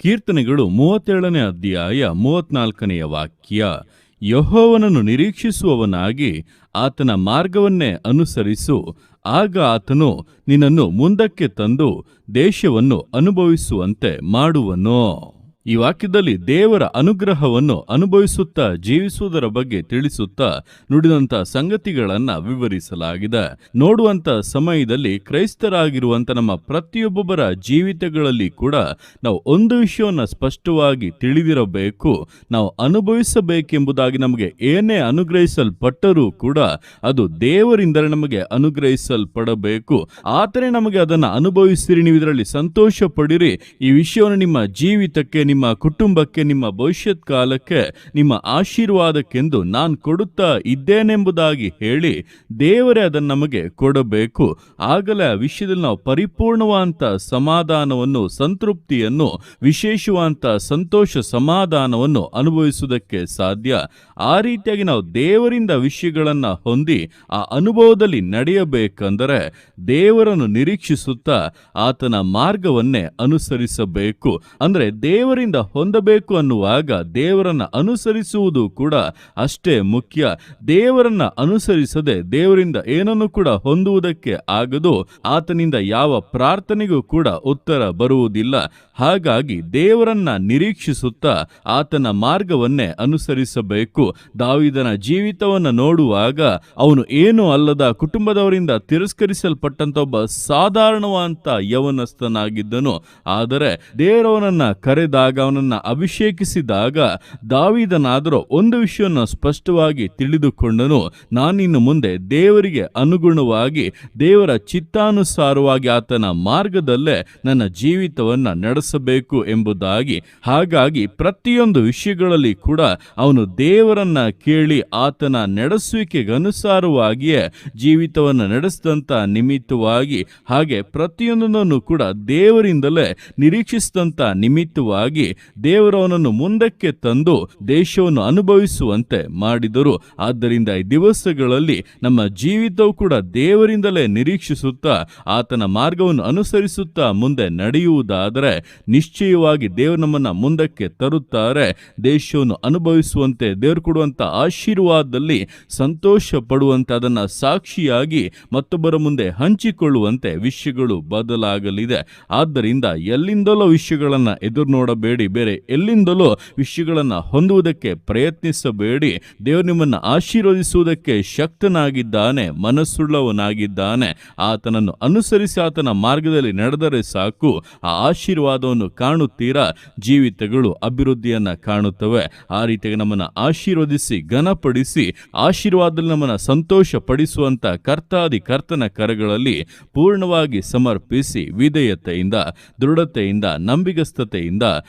ಕೀರ್ತನೆಗಳು ಮೂವತ್ತೇಳನೇ ಅಧ್ಯಾಯ ಮೂವತ್ನಾಲ್ಕನೆಯ ವಾಕ್ಯ. ಯಹೋವನನ್ನು ನಿರೀಕ್ಷಿಸುವವನಾಗಿ ಆತನ ಮಾರ್ಗವನ್ನೇ ಅನುಸರಿಸು. ಆಗ ಆತನು ನಿನ್ನನ್ನು ಮುಂದಕ್ಕೆ ತಂದು ದೇಶವನ್ನು ಅನುಭವಿಸುವಂತೆ ಮಾಡುವನು. ಈ ವಾಕ್ಯದಲ್ಲಿ ದೇವರ ಅನುಗ್ರಹವನ್ನು ಅನುಭವಿಸುತ್ತಾ ಜೀವಿಸುವುದರ ಬಗ್ಗೆ ತಿಳಿಸುತ್ತಾ ನುಡಿದಂತ ಸಂಗತಿಗಳನ್ನು ವಿವರಿಸಲಾಗಿದೆ. ನೋಡುವಂತ ಸಮಯದಲ್ಲಿ ಕ್ರೈಸ್ತರಾಗಿರುವಂತ ನಮ್ಮ ಪ್ರತಿಯೊಬ್ಬೊಬ್ಬರ ಜೀವಿತಗಳಲ್ಲಿ ಕೂಡ ನಾವು ಒಂದು ವಿಷಯವನ್ನು ಸ್ಪಷ್ಟವಾಗಿ ತಿಳಿದಿರಬೇಕು. ನಾವು ಅನುಭವಿಸಬೇಕೆಂಬುದಾಗಿ ನಮಗೆ ಏನೇ ಅನುಗ್ರಹಿಸಲ್ಪಟ್ಟರೂ ಕೂಡ ಅದು ದೇವರಿಂದಲೇ ನಮಗೆ ಅನುಗ್ರಹಿಸಲ್ಪಡಬೇಕು. ಆತನೇ ನಮಗೆ ಅದನ್ನು ಅನುಭವಿಸಿರಿ, ನೀವು ಇದರಲ್ಲಿ ಸಂತೋಷ ಪಡಿರಿ ಈ ವಿಷಯವನ್ನು ನಿಮ್ಮ ಜೀವಿತಕ್ಕೆ, ನಿಮ್ಮ ಕುಟುಂಬಕ್ಕೆ, ನಿಮ್ಮ ಭವಿಷ್ಯತ್ ಕಾಲಕ್ಕೆ, ನಿಮ್ಮ ಆಶೀರ್ವಾದಕ್ಕೆಂದು ನಾನು ಕೊಡುತ್ತಾ ಇದ್ದೇನೆಂಬುದಾಗಿ ಹೇಳಿ ದೇವರೇ ಅದನ್ನು ನಮಗೆ ಕೊಡಬೇಕು. ಆಗಲೇ ಆ ವಿಷಯದಲ್ಲಿ ನಾವು ಪರಿಪೂರ್ಣವಾದಂಥ ಸಮಾಧಾನವನ್ನು, ಸಂತೃಪ್ತಿಯನ್ನು, ವಿಶೇಷವಾದಂಥ ಸಂತೋಷ ಸಮಾಧಾನವನ್ನು ಅನುಭವಿಸುವುದಕ್ಕೆ ಸಾಧ್ಯ. ಆ ರೀತಿಯಾಗಿ ನಾವು ದೇವರಿಂದ ವಿಷಯಗಳನ್ನು ಹೊಂದಿ ಆ ಅನುಭವದಲ್ಲಿ ನಡೆಯಬೇಕೆಂದರೆ ದೇವರನ್ನು ನಿರೀಕ್ಷಿಸುತ್ತಾ ಆತನ ಮಾರ್ಗವನ್ನೇ ಅನುಸರಿಸಬೇಕು. ಅಂದರೆ ದೇವರಿಂದ ಹೊಂದಬೇಕು ಅನ್ನುವಾಗ ದೇವರನ್ನ ಅನುಸರಿಸುವುದು ಕೂಡ ಅಷ್ಟೇ ಮುಖ್ಯ. ದೇವರನ್ನ ಅನುಸರಿಸದೆ ದೇವರಿಂದ ಏನನ್ನು ಕೂಡ ಹೊಂದುವುದಕ್ಕೆ ಆಗದು, ಆತನಿಂದ ಯಾವ ಪ್ರಾರ್ಥನೆಗೂ ಕೂಡ ಉತ್ತರ ಬರುವುದಿಲ್ಲ. ಹಾಗಾಗಿ ದೇವರನ್ನ ನಿರೀಕ್ಷಿಸುತ್ತಾ ಆತನ ಮಾರ್ಗವನ್ನೇ ಅನುಸರಿಸಬೇಕು. ದಾವಿದನ ಜೀವಿತವನ್ನು ನೋಡುವಾಗ ಅವನು ಏನು ಅಲ್ಲದ ಕುಟುಂಬದವರಿಂದ ತಿರಸ್ಕರಿಸಲ್ಪಟ್ಟಂತ ಒಬ್ಬ ಸಾಧಾರಣವಂತ ಯವನಸ್ಥನಾಗಿದ್ದನು. ಆದರೆ ದೇವರವನನ್ನ ಕರೆದಾಗ ಅವನನ್ನ ಅಭಿಷೇಕಿಸಿದಾಗ ದಾವಿದನಾದರೂ ಒಂದು ವಿಷಯವನ್ನು ಸ್ಪಷ್ಟವಾಗಿ ತಿಳಿದುಕೊಂಡನು. ನಾನಿನ್ನು ಮುಂದೆ ದೇವರಿಗೆ ಅನುಗುಣವಾಗಿ ದೇವರ ಚಿತ್ತಾನುಸಾರವಾಗಿ ಆತನ ಮಾರ್ಗದಲ್ಲೇ ನನ್ನ ಜೀವಿತವನ್ನು ನಡೆಸಬೇಕು ಎಂಬುದಾಗಿ, ಹಾಗಾಗಿ ಪ್ರತಿಯೊಂದು ವಿಷಯಗಳಲ್ಲಿ ಕೂಡ ಅವನು ದೇವರನ್ನ ಕೇಳಿ ಆತನ ನಡೆಸುವಿಕೆಗೆ ಅನುಸಾರವಾಗಿಯೇ ಜೀವಿತವನ್ನು ನಡೆಸಿದಂಥ ನಿಮಿತ್ತವಾಗಿ, ಹಾಗೆ ಪ್ರತಿಯೊಂದನ್ನು ಕೂಡ ದೇವರಿಂದಲೇ ನಿರೀಕ್ಷಿಸಿದಂಥ ನಿಮಿತ್ತವಾಗಿ ದೇವರವನನ್ನು ಮುಂದಕ್ಕೆ ತಂದು ದೇಶವನ್ನು ಅನುಭವಿಸುವಂತೆ ಮಾಡಿದರು. ಆದ್ದರಿಂದ ಈ ದಿವಸಗಳಲ್ಲಿ ನಮ್ಮ ಜೀವಿತವು ಕೂಡ ದೇವರಿಂದಲೇ ನಿರೀಕ್ಷಿಸುತ್ತಾ, ಆತನ ಮಾರ್ಗವನ್ನು ಅನುಸರಿಸುತ್ತಾ ಮುಂದೆ ನಡೆಯುವುದಾದರೆ ನಿಶ್ಚಯವಾಗಿ ದೇವರು ನಮ್ಮನ್ನು ಮುಂದಕ್ಕೆ ತರುತ್ತಾರೆ. ದೇಶವನ್ನು ಅನುಭವಿಸುವಂತೆ ದೇವರು ಕೊಡುವಂತ ಆಶೀರ್ವಾದದಲ್ಲಿ ಸಂತೋಷ ಪಡುವಂತೆ ಅದನ್ನು ಸಾಕ್ಷಿಯಾಗಿ ಮತ್ತೊಬ್ಬರ ಮುಂದೆ ಹಂಚಿಕೊಳ್ಳುವಂತೆ ವಿಷಯಗಳು ಬದಲಾಗಲಿದೆ. ಆದ್ದರಿಂದ ಎಲ್ಲಿಂದಲೋ ವಿಷಯಗಳನ್ನು ಎದುರು ಬೇರೆ ಎಲ್ಲಿಂದಲೂ ವಿಷಯಗಳನ್ನು ಹೊಂದುವುದಕ್ಕೆ ಪ್ರಯತ್ನಿಸಬೇಡಿ. ದೇವರು ನಿಮ್ಮನ್ನ ಆಶೀರ್ವದಿಸುವುದಕ್ಕೆ ಶಕ್ತನಾಗಿದ್ದಾನೆ, ಮನಸ್ಸುಳ್ಳವನಾಗಿದ್ದಾನೆ. ಆತನನ್ನು ಅನುಸರಿಸಿ ಆತನ ಮಾರ್ಗದಲ್ಲಿ ನಡೆದರೆ ಸಾಕು. ಆ ಆಶೀರ್ವಾದವನ್ನು ಕಾಣುತ್ತೀರಾ? ಜೀವಿತಗಳು ಅಭಿವೃದ್ಧಿಯನ್ನು ಕಾಣುತ್ತವೆ. ಆ ರೀತಿಯಾಗಿ ನಮ್ಮನ್ನ ಆಶೀರ್ವದಿಸಿ, ಘನಪಡಿಸಿ, ಆಶೀರ್ವಾದದಲ್ಲಿ ನಮ್ಮನ್ನ ಸಂತೋಷ ಪಡಿಸುವಂತ ಕರ್ತಾದಿ ಕರ್ತನ ಕರಗಳಲ್ಲಿ ಪೂರ್ಣವಾಗಿ ಸಮರ್ಪಿಸಿ ವಿಧೇಯತೆಯಿಂದ, ದೃಢತೆಯಿಂದ, ನಂಬಿಗಸ್ತತೆಯಿಂದ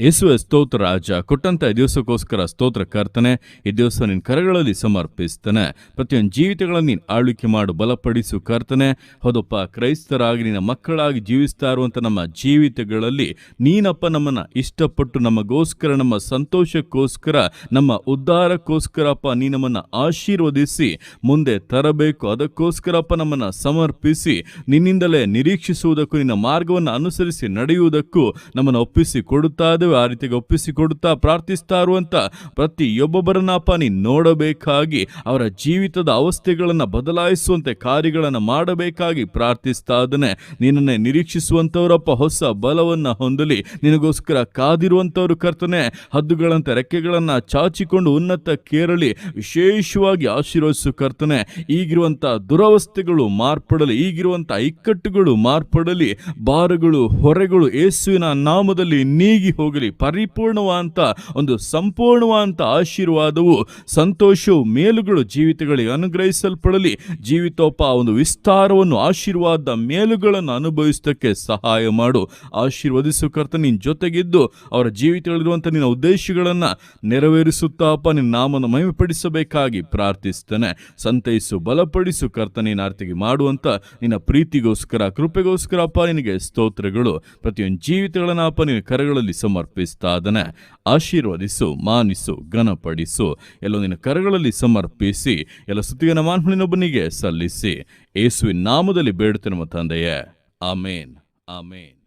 ಯೇಸುವೆ ಸ್ತೋತ್ರ ರಾಜ, ಕೊಟ್ಟಂತ ಈ ದಿವಸಕ್ಕೋಸ್ಕರ ಸ್ತೋತ್ರ ಕರ್ತನೆ, ಈ ದಿವಸ ನಿನ್ನ ಕರಗಳಲ್ಲಿ ಸಮರ್ಪಿಸ್ತಾನೆ. ಪ್ರತಿಯೊಂದು ಜೀವಿತಗಳನ್ನು ನೀನು ಆಳ್ವಿಕೆ ಮಾಡು, ಬಲಪಡಿಸು ಕರ್ತನೆ. ಹೌದಪ್ಪ, ಕ್ರೈಸ್ತರಾಗಿ ನಿನ್ನ ಮಕ್ಕಳಾಗಿ ಜೀವಿಸ್ತಾ ಇರುವಂಥ ನಮ್ಮ ಜೀವಿತಗಳಲ್ಲಿ ನೀನಪ್ಪ ನಮ್ಮನ್ನ ಇಷ್ಟಪಟ್ಟು, ನಮಗೋಸ್ಕರ, ನಮ್ಮ ಸಂತೋಷಕ್ಕೋಸ್ಕರ, ನಮ್ಮ ಉದ್ಧಾರಕ್ಕೋಸ್ಕರಪ್ಪ ನೀ ನಮ್ಮನ್ನ ಆಶೀರ್ವದಿಸಿ, ಮುಂದೆ ತರಬೇಕು. ಅದಕ್ಕೋಸ್ಕರಪ್ಪ ನಮ್ಮನ್ನ ಸಮರ್ಪಿಸಿ, ನಿನ್ನಿಂದಲೇ ನಿರೀಕ್ಷಿಸುವುದಕ್ಕೂ, ನಿನ್ನ ಮಾರ್ಗವನ್ನು ಅನುಸರಿಸಿ ನಡೆಯುವುದಕ್ಕೂ ನಮ್ಮನ್ನು ಒಪ್ಪಿಸಿ ಕೊಡುತ್ತಾ ಇದ್ದೇವೆ ಆ ಒಪ್ಪಿಸಿ ಕೊಡುತ್ತಾ ಪ್ರಾರ್ಥಿಸ್ತಾ ಇರುವಂತ ಪ್ರತಿಯೊಬ್ಬೊಬ್ಬರನ್ನಪ್ಪ ನೀನು ನೋಡಬೇಕಾಗಿ, ಅವರ ಜೀವಿತದ ಅವಸ್ಥೆಗಳನ್ನು ಬದಲಾಯಿಸುವಂತೆ ಕಾರ್ಯಗಳನ್ನು ಮಾಡಬೇಕಾಗಿ ಪ್ರಾರ್ಥಿಸ್ತಾ ಇದ್ದಾನೆ. ನಿನ್ನನ್ನೇ ನಿರೀಕ್ಷಿಸುವಂಥವರಪ್ಪ ಹೊಸ ಬಲವನ್ನು ಹೊಂದಲಿ. ನಿನಗೋಸ್ಕರ ಕಾದಿರುವಂಥವರು ಕರ್ತನೆ, ಹದ್ದುಗಳಂತೆ ರೆಕ್ಕೆಗಳನ್ನು ಚಾಚಿಕೊಂಡು ಉನ್ನತ ಕೇರಳಿ, ವಿಶೇಷವಾಗಿ ಆಶೀರ್ವದಿಸು ಕರ್ತನೆ. ಈಗಿರುವಂಥ ದುರವಸ್ಥೆಗಳು ಮಾರ್ಪಡಲಿ, ಈಗಿರುವಂಥ ಇಕ್ಕಟ್ಟುಗಳು ಮಾರ್ಪಡಲಿ. ಭಾರಗಳು ಹೊರೆಗಳು ಯೇಸುವಿನ ನಾಮದಲ್ಲಿ ನೀಗಿ ಹೋಗಲಿ. ಪರಿಪೂರ್ಣವಾದಂಥ ಒಂದು ಸಂಪೂರ್ಣವಾದಂಥ ಆಶೀರ್ವಾದವು, ಸಂತೋಷವು ಮೇಲುಗಳು ಜೀವಿತಗಳಿಗೆ ಅನುಗ್ರಹಿಸಲ್ಪಡಲಿ. ಜೀವಿತೋಪ ಒಂದು ವಿಸ್ತಾರವನ್ನು, ಆಶೀರ್ವಾದ ಮೇಲುಗಳನ್ನು ಅನುಭವಿಸೋದಕ್ಕೆ ಸಹಾಯ ಮಾಡು. ಆಶೀರ್ವದಿಸು ಕರ್ತ ನಿನ್ನ ಜೊತೆಗಿದ್ದು, ಅವರ ಜೀವಿತಗಳಿರುವಂಥ ನಿನ್ನ ಉದ್ದೇಶಗಳನ್ನು ನೆರವೇರಿಸುತ್ತಾಪ, ನಿನ್ನ ನಾಮನ ಮಹಿಮೆಪಡಿಸಬೇಕಾಗಿ ಪ್ರಾರ್ಥಿಸ್ತೇನೆ. ಸಂತೈಸು, ಬಲಪಡಿಸು ಕರ್ತ ನೀನು ಆರ್ತಿಗೆ ಮಾಡುವಂಥ ನಿನ್ನ ಪ್ರೀತಿಗೋಸ್ಕರ ಕೃಪೆಗೋಸ್ಕರ ಅಪ್ಪ ನಿನಗೆ ಸ್ತೋತ್ರಗಳು. ಪ್ರತಿಯೊಂದು ಜೀವಿತಗಳನ್ನ ಅಪ್ಪ ನಿನ್ನ ಕರಗಳಲ್ಲಿ ಸಮರ್ಪಿಸ್ತೇನೆ ಸಮರ್ಪಿಸ್ತಾ ಅದನ್ನ ಆಶೀರ್ವದಿಸು, ಮಾನಿಸು, ಘನಪಡಿಸು. ಎಲ್ಲ ನಿನ್ನ ಕರಗಳಲ್ಲಿ ಸಮರ್ಪಿಸಿ, ಎಲ್ಲ ಸುತ್ತಿಗೆ ಮಾನ್ಹುಳಿನೊಬ್ಬನಿಗೆ ಸಲ್ಲಿಸಿ. ಏಸುವಿನ ನಾಮದಲ್ಲಿ ಬೇಡುತ್ತಿರುವ ತಂದೆಯೇ. ಆಮೇನ್. ಆಮೇನ್.